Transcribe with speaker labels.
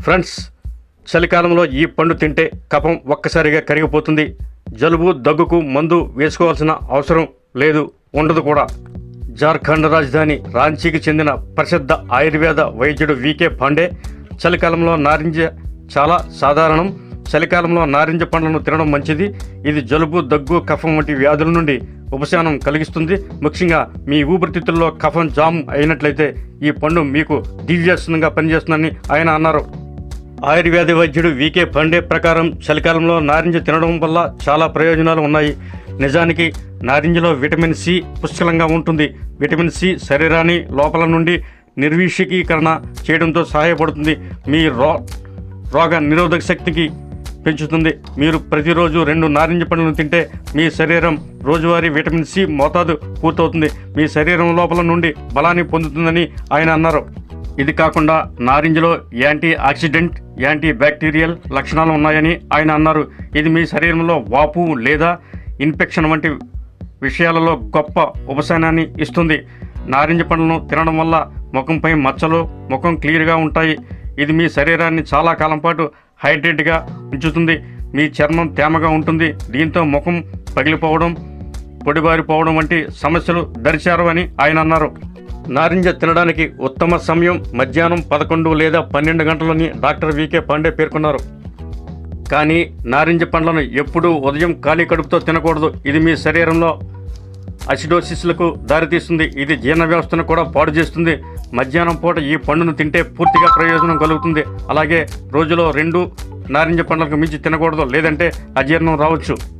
Speaker 1: Friends చలికాలంలో ఈ పండు తింటే కఫం ఒక్కసారిగా కరిగిపోతుంది. జలుబు దగ్గుకు మందు వేసుకోవాల్సిన అవసరం లేదు ఉండదు కూడా. జార్ఖండ్ రాజధాని రాంచీకి చెందిన ప్రసిద్ధ ఆయుర్వేద వైద్యుడు వికే పాండే చలికాలంలో నారింజ చాలా సాధారణం. చలికాలంలో నారింజ పండ్లను తినడం మంచిది. ఇది జలుబు దగ్గు కఫం వంటి వ్యాధుల నుండి ఉపశమనం కలిగిస్తుంది. ముఖ్యంగా మీ ఊపిరితిత్తుల్లో కఫం జామ్ అయినట్లయితే ఈ పండు మీకు దివ్యాసనంగా పనిచేస్తుందని ఆయన అన్నారు. ఆయుర్వేద వైద్యుడు వికే పండే ప్రకారం చలికాలంలో నారింజ తినడం వల్ల చాలా ప్రయోజనాలు ఉన్నాయి. నిజానికి నారింజలో విటమిన్ సి పుష్కలంగా ఉంటుంది. విటమిన్ సి శరీరాన్ని లోపల నుండి నిర్విషీకీకరణ చేయడంతో సహాయపడుతుంది. మీ రో రోగ నిరోధక శక్తికి పెంచుతుంది. మీరు ప్రతిరోజు రెండు నారింజ పండ్లను తింటే మీ శరీరం రోజువారీ విటమిన్ సి మోతాదు పూర్తవుతుంది. మీ శరీరం లోపల నుండి బలాన్ని పొందుతుందని ఆయన అన్నారు. ఇది కాకుండా నారింజలో యాంటీ ఆక్సిడెంట్ యాంటీ బ్యాక్టీరియల్ లక్షణాలు ఉన్నాయని ఆయన అన్నారు. ఇది మీ శరీరంలో వాపు లేదా ఇన్ఫెక్షన్ వంటి విషయాలలో గొప్ప ఉపశమనాన్ని ఇస్తుంది. నారింజ పండ్లను తినడం వల్ల ముఖంపై మచ్చలు ముఖం క్లియర్గా ఉంటాయి. ఇది మీ శరీరాన్ని చాలా కాలం పాటు హైడ్రేట్గా ఉంచుతుంది. మీ చర్మం తేమగా ఉంటుంది. దీంతో ముఖం పగిలిపోవడం పొడిబారిపోవడం వంటి సమస్యలు దరిచారు అని ఆయన అన్నారు. నారింజ తినడానికి ఉత్తమ సమయం మధ్యాహ్నం పదకొండు లేదా పన్నెండు గంటలని డాక్టర్ వికే పాండే పేర్కొన్నారు. కానీ నారింజ పండ్లను ఎప్పుడూ ఉదయం ఖాళీ కడుపుతో తినకూడదు. ఇది మీ శరీరంలో అసిడోసిస్లకు దారితీస్తుంది. ఇది జీర్ణ వ్యవస్థను కూడా పాడు చేస్తుంది. మధ్యాహ్నం పూట ఈ పండును తింటే పూర్తిగా ప్రయోజనం కలుగుతుంది. అలాగే రోజులో రెండు నారింజ పండ్లకు మించి తినకూడదు. లేదంటే అజీర్ణం రావచ్చు.